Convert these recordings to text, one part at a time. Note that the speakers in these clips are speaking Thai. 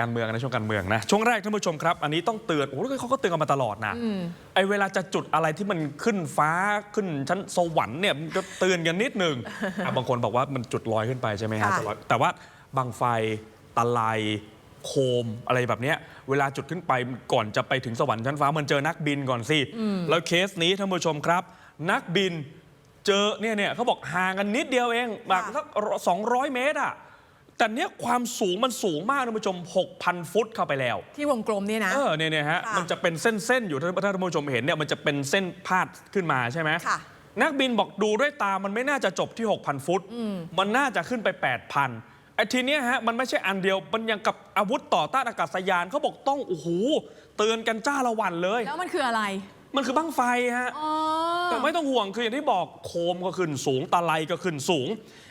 การเมืองในช่วงการเมืองนะ ช่วงแรกท่านผู้ชมครับ อันนี้ต้องเตือนโอ้โหเขาก็เตือนกันมาตลอดนะไอเวลาจะจุดอะไรที่มันขึ้นฟ้าขึ้นชั้นสวรรค์เนี่ยมันก็เตือนกันนิดนึงอะบางคนบอกว่ามันจุดลอยขึ้นไปใช่ไหมฮะค่ะแต่ว่าแต่ว่าบางไฟตะไลโคมอะไรแบบเนี้ยเวลาจุดขึ้นไปก่อนจะไปถึงสวรรค์ชั้นฟ้ามันเจอนักบินก่อนสิแล้วเคสนี้ท่านผู้ชมครับ นักบินเจอเนี่ยเนี่ยเขาบอกห่างกันนิดเดียวเองแบบค่ะสักสองร้อยเมตรอะ แต่เนี้ยความสูงมันสูงมากท่านผู้ชม 6,000 ฟุตเข้าไปแล้ว ที่วงกลมเนี่ยนะ เออเนี่ยเนี่ยฮะค่ะ มันจะเป็นเส้น ๆ อยู่ถ้าถ้าท่านผู้ชมเห็นเนี่ยมันจะเป็นเส้นพาดขึ้นมาใช่ไหม ค่ะ นักบินบอกดูด้วยตามันไม่น่าจะจบที่ 6,000 ฟุต มันน่าจะขึ้นไป 8,000ไอ้ทีเนี้ยฮะ มันไม่ใช่อันเดียว มันยังกับอาวุธต่อต้านอากาศยานเขาบอกต้อง โอ้โห เตือนกันจ้าละวันเลย แล้วมันคืออะไร มันคือบั้งไฟฮะ อ๋อ แต่ไม่ต้องห่วงคืออย่างที่บอกโคมก็ขึ้นสูงตะไลก็ขึ้นสูง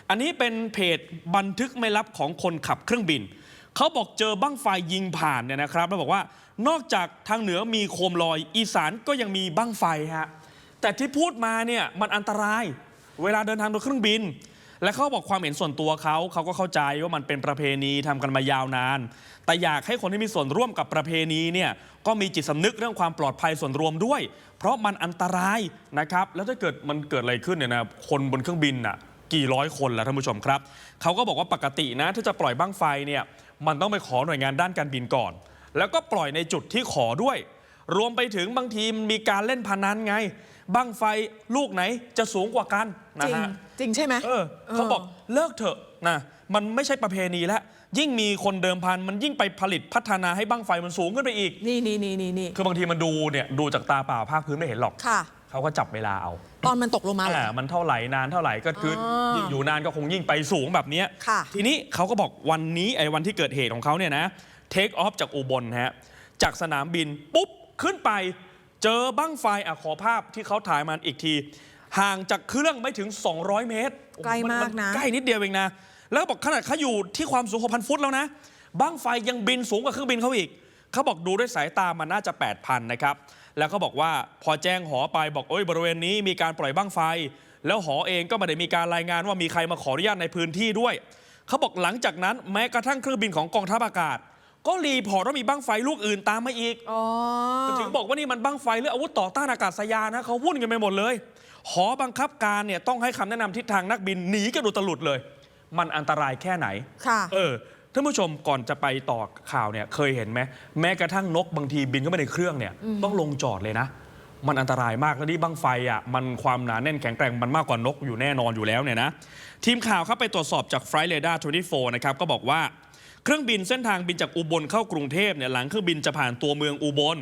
อันนี้เป็นเพจบันทึกไม่ลับของคนขับเครื่องบิน เขาบอกเจอบั้งไฟยิงผ่านเนี่ยนะครับ แล้วบอกว่านอกจากทางเหนือมีโคมลอย อีสานก็ยังมีบั้งไฟฮะแต่ที่พูดมาเนี่ยมันอันตราย เวลาเดินทางโดยเครื่องบิน และเขาบอกความเห็นส่วนตัวเขาเขาก็เข้าใจว่ามันเป็นประเพณีทำกันมายาวนาน แต่อยากให้คนที่มีส่วนร่วมกับประเพณีเนี่ยก็มีจิตสำนึกเรื่องความปลอดภัยส่วนรวมด้วย เพราะมันอันตรายนะครับแล้วถ้าเกิดมันเกิดอะไรขึ้นเนี่ยนะคนบนเครื่องบินน่ะกี่ร้อยคนแล้วท่านผู้ชมครับเขาก็บอกว่าปกตินะถ้าจะปล่อยบ้างไฟเนี่ยมันต้องไปขอหน่วยงานด้านการบินก่อน แล้วก็ปล่อยในจุดที่ขอด้วย รวมไปถึงบางทีมันมีการเล่นพนันไง บ้างไฟลูกไหนจะสูงกว่ากันนะจริงฮะ จริงใช่ไหม เออเขาบอกเลิกเถอะนะมันไม่ใช่ประเพณีแล้ว ยิ่งมีคนเดิมพัน มันยิ่งไปผลิตพัฒนาให้บั้งไฟมันสูงขึ้นไปอีก นี่นี่นี่นี่นี่คือบางทีมันดูเนี่ยดูจากตาเปล่าภาคพื้นไม่เห็นหรอก ค่ะ เขาก็จับเวลาเอาตอนมันตกลงมาเหรอ อ่ามันเท่าไหร่นานเท่าไหร่ก็คือออยิ่งอยู่นานก็คงยิ่งไปสูงแบบเนี้ยค่ะ ทีนี้เขาก็บอกวันนี้ไอ้วันที่เกิดเหตุของเขาเนี่ยนะเทคออฟจากอุบลฮะจากสนามบินปุ๊บขึ้นไป เจอบั้งไฟอะขอภาพที่เขาถ่ายมาอีกที ห่างจากเครื่องไม่ถึง 200 เมตรไกลมากนะใกล้นิดเดียวเองนะ แล้วบอกขนาดเขาอยู่ที่ความสูง6,000 ฟุตแล้วนะ บั้งไฟยังบินสูงกว่าเครื่องบินเขาอีก เขาบอกดูด้วยสายตามันน่าจะ 8,000 นะครับ แล้วเขาบอกว่าพอแจ้งหอไปบอกโอ้ยบริเวณนี้มีการปล่อยบั้งไฟ แล้วหอเองก็ไม่ได้มีการรายงานว่ามีใครมาขออนุญาตในพื้นที่ด้วย เขาบอกหลังจากนั้นแม้กระทั่งเครื่องบินของกองทัพอากาศ ก็รีพอร์ตว่ามีบั้งไฟลูกอื่นตามมาอีก อ๋อ ถึงบอกว่านี่มันบั้งไฟหรืออาวุธต่อต้านอากาศยานนะเขาวุ่นกันไปหมดเลย หอบังคับการเนี่ยต้องให้คำแนะนำทิศทางนักบินหนีกันอุตลุดเลย มันอันตรายแค่ไหน ค่ะ เออท่านผู้ชมก่อนจะไปต่อข่าวเนี่ยเคยเห็นไหมแม้กระทั่งนกบางทีบินเข้าไปในเครื่องเนี่ยต้องลงจอดเลยนะ มันอันตรายมากแล้วนี่บังไฟอะมันความหนาแน่นแข็งแกร่งมันมากกว่านกอยู่แน่นอนอยู่แล้วเนี่ยนะ ทีมข่าวครับไปตรวจสอบจาก Flight Radar 24 นะครับก็บอกว่า เครื่องบินเส้นทางบินจากอุบลเข้ากรุงเทพเนี่ยหลังเครื่องบินจะผ่านตัวเมืองอุบล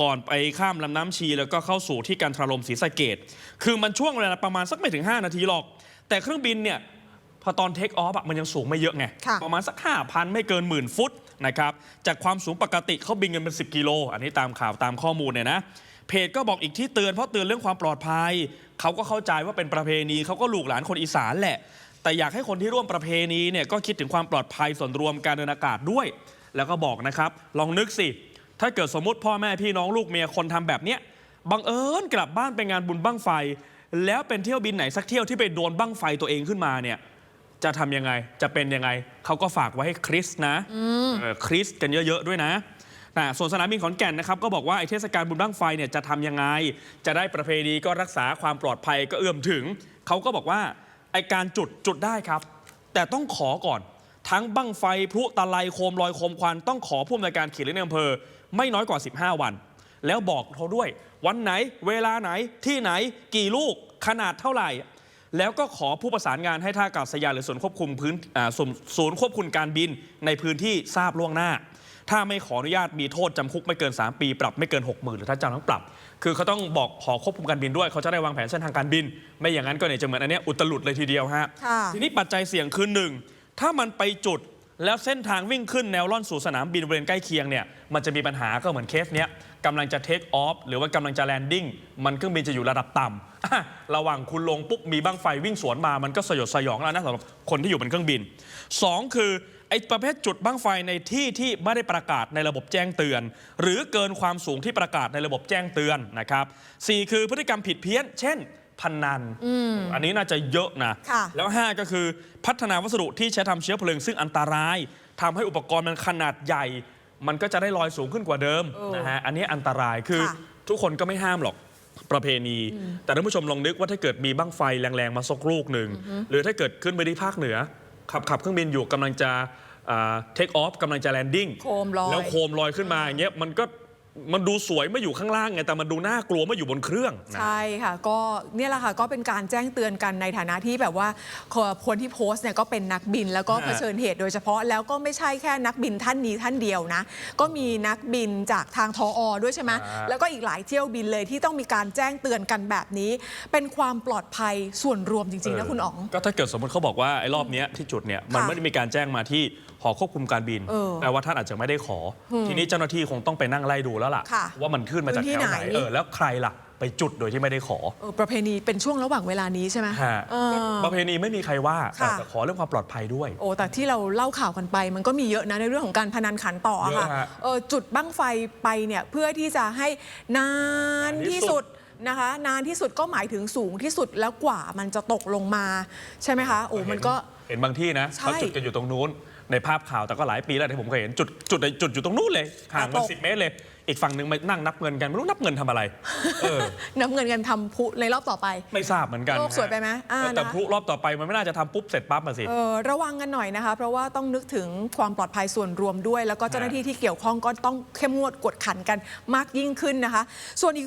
ก่อนไปข้ามลำน้ำชี แล้วก็เข้าสู่ที่การทรลมศรีสะเกดคือมันช่วงเวลาประมาณสักไม่ถึง 5 นาทีหรอก แต่เครื่องบินเนี่ยพอตอนเทคออฟมันยังสูงไม่เยอะไงค่ะประมาณสัก 5,000 ไม่เกินหมื่นฟุตนะครับจากความสูงปกติเขาบินกันเป็น 10 กิโล อันนี้ตามข่าวตามข้อมูลเนี่ยนะเพจก็บอกอีกที่เตือนเพราะเตือนเรื่องความปลอดภัย เขาก็เข้าใจว่าเป็นประเพณีเขาก็ลูกหลานคนอีสานแหละ แต่อยากให้คนที่ร่วมประเพณีเนี่ยก็คิดถึงความปลอดภัยส่วนรวมการเดินอากาศด้วย แล้วก็บอกนะครับลองนึกสิ ถ้าเกิดสมมติพ่อแม่พี่น้องลูกเมียคนทำแบบเนี้ยบังเอิญกลับบ้านไปงานบุญบั้งไฟ แล้วเป็นเที่ยวบินไหนสักเที่ยวที่ไปโดนบั้งไฟตัวเองขึ้นมาเนี่ยจะทำยังไง จะเป็นยังไง เขาก็ฝากไว้ให้คริสนะเออคริสกันเยอะๆด้วยนะนะส่วนสนามบินขอนแก่นนะครับก็บอกว่าไอเทศกาลบุญบั้งไฟเนี่ยจะทำยังไง จะได้ประเพณีก็รักษาความปลอดภัยก็เอื้อมถึง เขาก็บอกว่า ไอการจุดจุดได้ครับ แต่ต้องขอก่อน ทั้งบั้งไฟพลุตะไลโคมลอยโคมควันต้องขอผู้อำนวยการเขตและในอำเภอ ไม่น้อยกว่า 15 วัน แล้วบอกเขาด้วย วันไหน เวลาไหนที่ไหน กี่ลูกขนาดเท่าไหร่ แล้วก็ขอผู้ประสานงานให้ท่าอากาศยานหรือศูนย์ควบคุมพื้นศูนย์ควบคุมการบินในพื้นที่ทราบล่วงหน้า ถ้าไม่ขออนุญาตมีโทษจำคุกไม่เกิน 3 ปี ปรับไม่เกิน 6 0,000 หรือถ้าจำต้องปรับ คือเขาต้องบอกขอควบคุมการบินด้วย เขาจะได้วางแผนเส้นทางการบิน ไม่อย่างนั้นก็เนี่ยจะเหมือนอันเนี้ยอุตลุดเลยทีเดียวฮะค่ะ ทีนี้ปัจจัยเสี่ยงคือหนึ่งถ้ามันไปจุดแล้วเส้นทางวิ่งขึ้นแนวล่อนสู่สนามบินบริเวณใกล้เคียงเนี่ยมันจะมีปัญหาก็เหมือนเคสเนี้ยกำลังจะเทคออฟหรือว่ากำลังจะแลนดิ้งมันเครื่องบินจะอยู่ระดับต่ำอะระหว่างคุณลงปุ๊บมีบ้างไฟวิ่งสวนมามันก็สยดสยองแล้วนะสำหรับคนที่อยู่บนเครื่องบินสองคือ ไอ้ประเภทจุดบ้างไฟในที่ที่ไม่ได้ประกาศในระบบแจ้งเตือน หรือเกินความสูงที่ประกาศในระบบแจ้งเตือนนะครับสี่คือพฤติกรรมผิดเพี้ยน เช่นพนันอันนี้น่าจะเยอะนะค่ะแล้ว 5 ก็คือพัฒนาวัสดุที่ใช้ทำเชื้อเพลิงซึ่งอันตรายทำให้อุปกรณ์มันขนาดใหญ่ มันก็จะได้ลอยสูงขึ้นกว่าเดิมเออนะฮะ อันนี้อันตรายคือค่ะทุกคนก็ไม่ห้ามหรอกประเพณี แต่ท่านผู้ชมลองนึกว่าถ้าเกิดมีบั้งไฟแรงๆมาสักลูกหนึ่ง หรือถ้าเกิดขึ้นไปที่ภาคเหนือ ขับขับเครื่องบินอยู่กำลังจะเทคออฟกำลังจะแลนดิ้งโคมลอย แล้วโคมลอยขึ้นมาอย่างเงี้ยมันก็ มันดูสวยเมื่ออยู่ข้างล่างไงแต่มันดูน่ากลัวเมื่ออยู่บนเครื่องนะ ใช่ค่ะ ก็เนี่ยแหละค่ะก็เป็นการแจ้งเตือนกันในฐานะที่แบบว่าคนที่โพสต์เนี่ยก็เป็นนักบินแล้วก็ฮะเผชิญเหตุโดยเฉพาะแล้วก็ไม่ใช่แค่นักบินท่านนี้ท่านเดียวนะ ก็มีนักบินจากทางทออด้วยใช่ไหมฮะแล้วก็อีกหลายเที่ยวบินเลยที่ต้องมีการแจ้งเตือนกันแบบนี้ เป็นความปลอดภัยส่วนรวมจริงๆนะคุณอ๋อง ก็ถ้าเกิดสมมติเขาบอกว่าไอ้รอบเนี้ยที่จุดเนี่ยมันค่ะ ไม่ได้มีการแจ้งมาที่ หอควบคุมการบิน เออแปลว่าท่านอาจจะไม่ได้ขออทีนี้เจ้าหน้าที่คงต้องไปนั่งไล่ดูแล้วล่ะ ค่ะว่ามันขึ้นมาจากพื้นที่แถวไหน ไหนเออแล้วใครล่ะ ไปจุดโดยที่ไม่ได้ขอ เออประเพณีเป็นช่วงระหว่างเวลานี้ใช่ไหมฮะเออ ประเพณีไม่มีใครว่าแต่ค่ะ แต่ขอเรื่องความปลอดภัยด้วย โอ้แต่ที่เราเล่าข่าวกันไป มันก็มีเยอะนะในเรื่องของการพนันขันต่ออะค่ะเยอะฮะเออจุดบั้งไฟไปเนี่ยเพื่อที่จะให้นานนานที่ที่สุสุดด นะคะ นานที่สุดก็หมายถึงสูงที่สุดแล้วกว่ามันจะตกลงมาใช่ไหมคะโอ้มันก็ เห็นบางที่นะใช่ เขาจุดกันอยู่ตรงนู้น ในภาพข่าวแต่ก็หลายปีแล้วที่ผมเคยเห็นจุดจุดจุดอยู่ตรงนู้นเลยห่างมันตกสิเมตรเลย อีกฝั่งหนึ่งมานั่งนับเงินกัน ไม่รู้นับเงินทำอะไรเออนำเงินกันทำพุในรอบต่อไป ไม่ทราบเหมือนกันโลกสวยไปไหมอ่าเออแต่นะพลุรอบต่อไปมันไม่น่าจะทำปุ๊บเสร็จปั๊บมาสิเออระวังกันหน่อยนะคะ เพราะว่าต้องนึกถึงความปลอดภัยส่วนรวมด้วย แล้วก็เจ้าหน้าที่ที่เกี่ยวข้องก็ต้องเข้มงวดกวดขันกันมากยิ่งขึ้นนะคะ ส่วนอีกเรื่อง